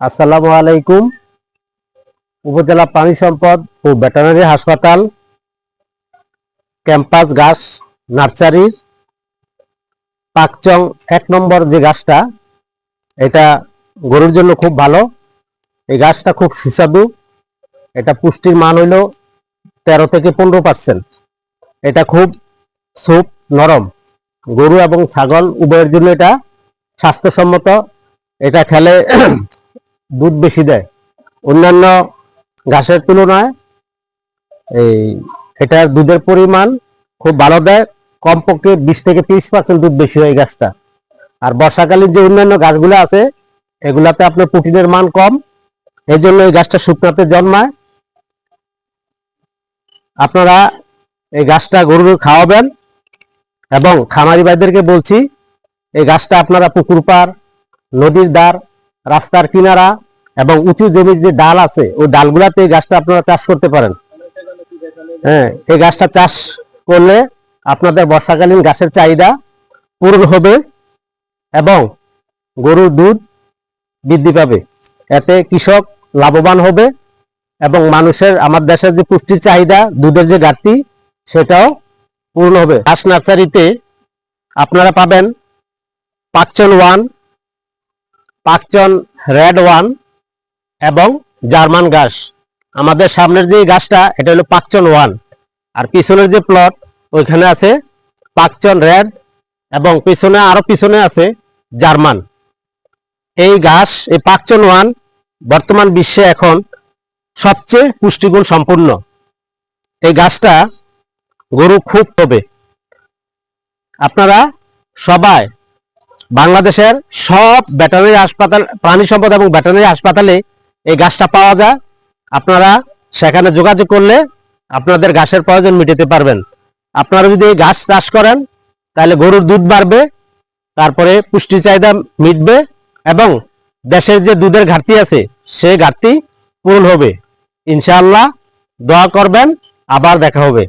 আসসালামু আলাইকুম। উপজেলা প্রাণী সম্পদ ও ভেটেরিনারি হাসপাতাল, ক্যাম্পাস ঘাস নার্সারির পাকচং এক নম্বর যে গাছটা এটা গরুর জন্য খুব ভালো। এই গাছটা খুব সুস্বাদু। এটা পুষ্টির মান হইল তেরো থেকে পনেরো পার্সেন্ট। এটা খুব সুপ, নরম। গরু এবং ছাগল উভয়ের জন্য এটা স্বাস্থ্যসম্মত। এটা খেলে দুধ বেশি দেয়। অন্যান্য ঘাসের তুলনায় এই এটার দুধের পরিমাণ খুব ভালো দেয়। কমপক্ষে বিশ থেকে তিরিশ পার্সেন্ট দুধ বেশি হয় গাছটা আর বর্ষাকালীন যে অন্যান্য গাছগুলো আছে, এগুলাতে আপনার প্রোটিনের মান কম। এই জন্য এই গাছটা শুকনাতে জন্মায়। আপনারা এই গাছটা গরুর খাওয়াবেন এবং খামারি ভাইদেরকে বলছি, এই গাছটা আপনারা পুকুর পার নদীর দ্বার রাস্তার কিনারা এবং উঁচু জমির যে ডাল আছে, ওই ডালগুলাতে এই গাছটা আপনারা চাষ করতে পারেন। হ্যাঁ এই গাছটা চাষ করলে আপনাদের বর্ষাকালীন গাছের চাহিদা পূরণ হবে এবং গরুর দুধ বৃদ্ধি পাবে। এতে কৃষক লাভবান হবে এবং মানুষের, আমার দেশের যে পুষ্টির চাহিদা, দুধের যে ঘাটতি, সেটাও পূর্ণ হবে। ঘাস নার্সারিতে আপনারা পাবেন Pakchong one Pakchong red one এবং জার্মান ঘাস। আমাদের সামনের যে গাছটা এটা হলো পাকচন ওয়ান। আর পিছনের যে প্লট, ওইখানে আছে পাকচন রেড এবং পিছনে, আরও পিছনে আছে জার্মান। এই ঘাস, এই পাকচন ওয়ান বর্তমান বিশ্বে এখন সবচেয়ে পুষ্টিগুণ সম্পূর্ণ। এই গাছটা গরু খুব হবে আপনারা সবাই বাংলাদেশের সব ব্যাটারি হাসপাতাল, প্রাণী সম্পদ এবং ব্যাটারি হাসপাতালে এই গাছটা পাওয়া যায়। আপনারা সেখানে যোগাযোগ করলে আপনাদের গাছের প্রয়োজন মিটাতে পারবেন। আপনারা যদি এই গাছ চাষ করেন, তাহলে গরুর দুধ বাড়বে, তারপরে পুষ্টি চাহিদা মিটবে এবং দেশের যে দুধের ঘাটতি আছে, সেই ঘাটতি পূরণ হবে। ইনশাআল্লাহ দোয়া করবেন, আবার দেখা হবে।